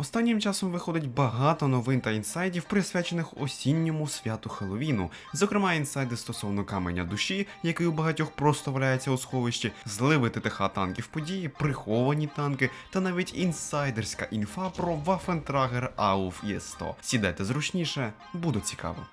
Останнім часом виходить багато новин та інсайдів, присвячених осінньому святу Хеловіну. Зокрема, інсайди стосовно каменя душі, який у багатьох просто валяється у сховищі, зливи ТТХ танків події, приховані танки та навіть інсайдерська інфа про Waffentrager Ауф Є100. Сідайте зручніше, буде цікаво.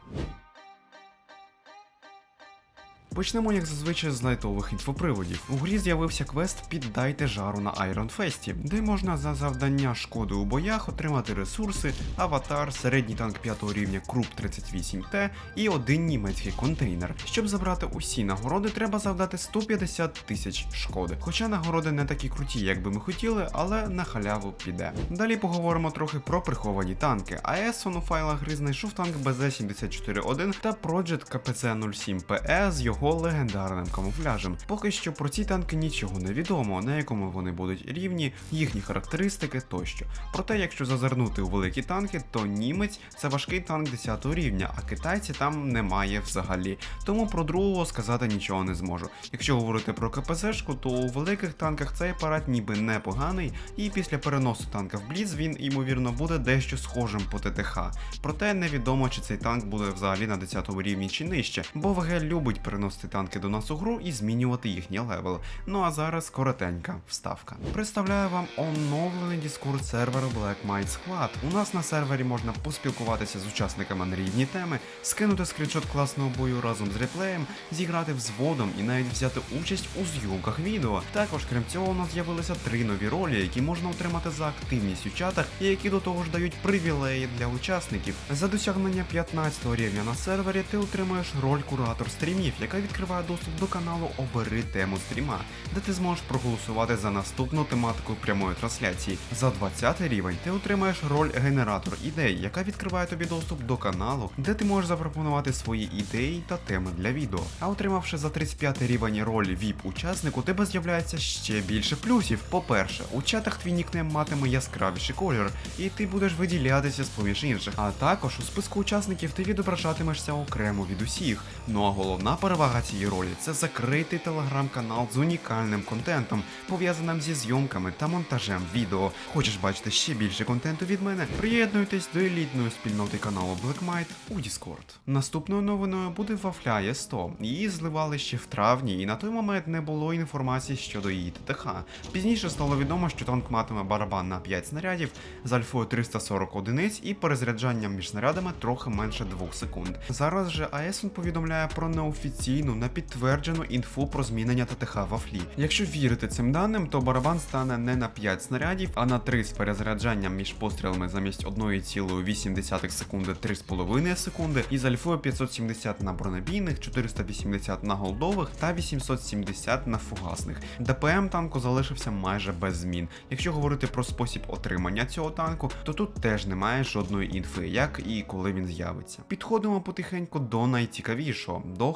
Почнемо, як зазвичай, з лайтових інфоприводів. У грі з'явився квест Піддайте жару на Fest, де можна за завдання шкоди у боях отримати ресурси, аватар, середній танк 5 рівня Круп 38Т і один німецький контейнер. Щоб забрати усі нагороди, треба завдати 150 тисяч шкоди. Хоча нагороди не такі круті, як би ми хотіли, але на халяву піде. Далі поговоримо трохи про приховані танки. АЕСОН у файлах гри знайшов танк БЗ-74-1 та Project КПЦ-07ПЕ з його легендарним камуфляжем. Поки що про ці танки нічого не відомо, на якому вони будуть рівні, їхні характеристики тощо. Проте, якщо зазирнути у великі танки, то німець це важкий танк 10 рівня, а китайці там немає взагалі. Тому про другого сказати нічого не зможу. Якщо говорити про КПЗшку, то у великих танках цей апарат ніби непоганий, і після переносу танка в Бліц він, ймовірно, буде дещо схожим по ТТХ. Проте невідомо, чи цей танк буде взагалі на 10 рівні чи нижче, бо ВГ любить переносити танки до нас у гру і змінювати їхній левел. Ну а зараз коротенька вставка. Представляю вам оновлений Discord сервер Black Might Squad. У нас на сервері можна поспілкуватися з учасниками на різні теми, скинути скріншот класного бою разом з реплеєм, зіграти взводом і навіть взяти участь у зйомках відео. Також, крім цього, у нас з'явилися три нові ролі, які можна отримати за активність у чатах, і які до того ж дають привілеї для учасників. За досягнення 15 рівня на сервері ти отримаєш роль куратор стрімів, яка відкриває доступ до каналу Обери тему стріма, де ти зможеш проголосувати за наступну тематику прямої трансляції. За 20 рівень ти отримаєш роль генератор ідей, яка відкриває тобі доступ до каналу, де ти можеш запропонувати свої ідеї та теми для відео. А отримавши за 35 рівень роль VIP учасник, у тебе з'являється ще більше плюсів. По-перше, у чатах твій нікнейм матиме яскравіший колір, і ти будеш виділятися з поміж інших. А також у списку учасників ти відображатимешся окремо від усіх. Ну а головна перевага цієї ролі це закритий телеграм-канал з унікальним контентом, пов'язаним зі зйомками та монтажем відео. Хочеш бачити ще більше контенту від мене? Приєднуйтесь до елітної спільноти каналу Blackmight у Discord. Наступною новиною буде вафля Є100. Її зливали ще в травні, і на той момент не було інформації щодо її ТТХ. Пізніше стало відомо, що танк матиме барабан на 5 снарядів з альфою 340 одиниць і перезаряджанням між снарядами трохи менше 2 секунд. Зараз же АЕСОН повідомляє про неофіційну, непідтверджену інфу про змінення ТТХ вафлі. Якщо вірити цим даним, то барабан стане не на 5 снарядів, а на 3 з перезаряджанням між пострілами замість 1,8 секунди 3,5 секунди, і з альфою 570 на бронебійних, 480 на голдових та 870 на фугасних. ДПМ танку залишився майже без змін. Якщо говорити про спосіб отримання цього танку, то тут теж немає жодної інфи, як і коли він з'явиться. Підходимо потихеньку до найцікавішого до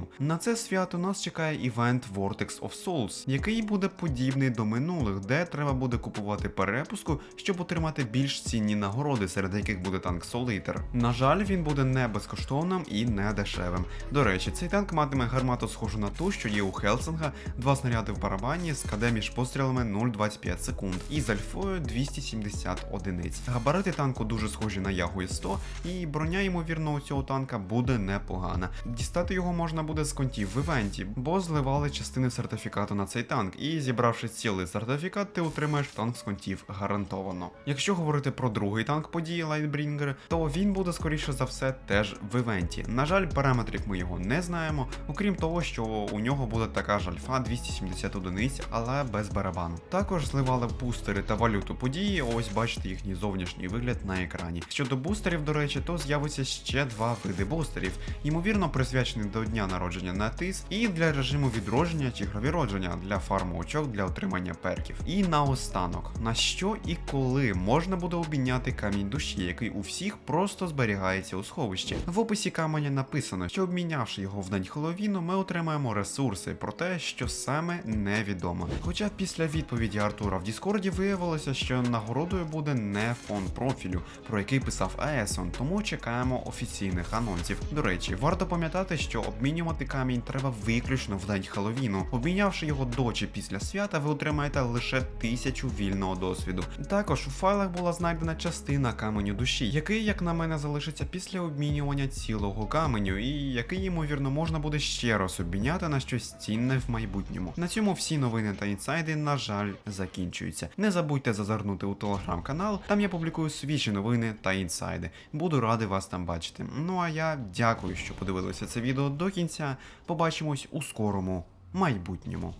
Хеллоуіну. На це свято нас чекає івент Vortex of Souls, який буде подібний до минулих, де треба буде купувати перепуску, щоб отримати більш цінні нагороди, серед яких буде танк Soliter. На жаль, він буде не безкоштовним і не дешевим. До речі, цей танк матиме гармату схожу на ту, що є у Хелсинга, два снаряди в барабані з КД між пострілами 0,25 секунд і з альфою 270 одиниць. Габарити танку дуже схожі на Ягу 100 і броня, ймовірно, у цього танка буде непогана. Дістати його можна буде з контів в івенті, бо зливали частини сертифікату на цей танк, і зібравши цілий сертифікат, ти отримаєш танк з контів гарантовано. Якщо говорити про другий танк події Lightbringer, то він буде скоріше за все теж в івенті. На жаль, параметрів ми його не знаємо, окрім того, що у нього буде така ж альфа 270 одиниць, але без барабану. Також зливали бустери та валюту події. Ось бачите їхній зовнішній вигляд на екрані. Щодо бустерів, до речі, то з'явиться ще два види бустерів, ймовірно, присвячені до дня народження на тис, і для режиму відродження чи гравіродження для фарму очок для отримання перків. І наостанок, на що і коли можна буде обміняти камінь душі, який у всіх просто зберігається у сховищі. В описі каменя написано, що обмінявши його в день Хеллоуіну, ми отримаємо ресурси, про те, що саме невідомо. Хоча після відповіді Артура в Діскорді виявилося, що нагородою буде не фон профілю, про який писав Аесон, тому чекаємо офіційних анонсів. До речі, варто пам'ятати, що обмінювати отримати камінь треба виключно в день Хеллоуіну. Обмінявши його до чи після свята, ви отримаєте лише тисячу вільного досвіду. Також у файлах була знайдена частина каменю душі, який, як на мене, залишиться після обмінювання цілого каменю, і який, ймовірно, можна буде ще раз обміняти на щось цінне в майбутньому. На цьому всі новини та інсайди, на жаль, закінчуються. Не забудьте зазирнути у телеграм-канал, там я публікую свіжі новини та інсайди. Буду радий вас там бачити. Ну а я дякую, що подивилися це відео до кінця. Побачимось у скорому майбутньому.